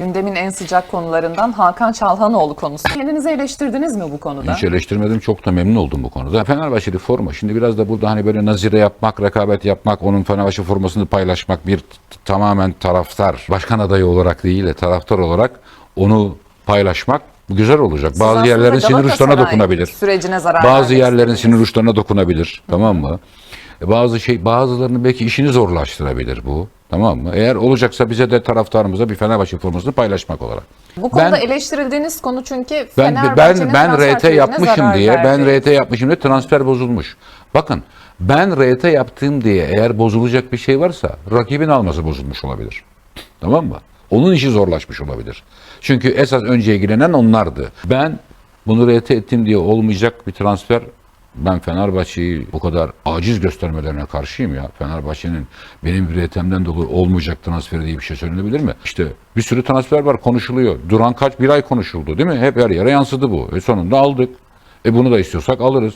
Gündemin en sıcak konularından Hakan Çalhanoğlu konusu. Kendinizi eleştirdiniz mi bu konuda? Hiç eleştirmedim. Çok da memnun oldum bu konuda. Fenerbahçeli forma. Şimdi biraz da burada hani böyle nazire yapmak, rekabet yapmak, onun Fenerbahçe formasını paylaşmak bir tamamen taraftar, başkan adayı olarak değil de taraftar olarak onu paylaşmak güzel olacak. Siz Bazı yerlerin sinir uçlarına dokunabilir. Sürecine zarar Bazı yerlerin sinir uçlarına dokunabilir. Tamam mı? E, Bazı şey bazılarının belki işini zorlaştırabilir bu. Tamam mı? Eğer olacaksa bize de taraftarımıza bir Fenerbahçe formasını paylaşmak olarak. Bu konuda Ben- eleştirildiğiniz konu çünkü Ben Fenerbahçe'nin ben ben RT yapmışım diye ben verdi. RT yapmışım diye transfer bozulmuş. Bakın ben RT yaptığım diye eğer bozulacak bir şey varsa rakibin alması bozulmuş olabilir. Tamam mı? Onun işi zorlaşmış olabilir. Çünkü esas önce ilgilenen onlardı. Ben bunu RT ettim diye olmayacak bir transfer ben Fenerbahçe'yi bu kadar aciz göstermelerine karşıyım ya. Fenerbahçe'nin benim RT'mden dolayı olmayacak transferi diye bir şey söylenebilir mi? İşte bir sürü transfer var konuşuluyor. Duran kaç bir ay konuşuldu değil mi? Hep her yere yansıdı bu. E sonunda aldık. E bunu da istiyorsak alırız.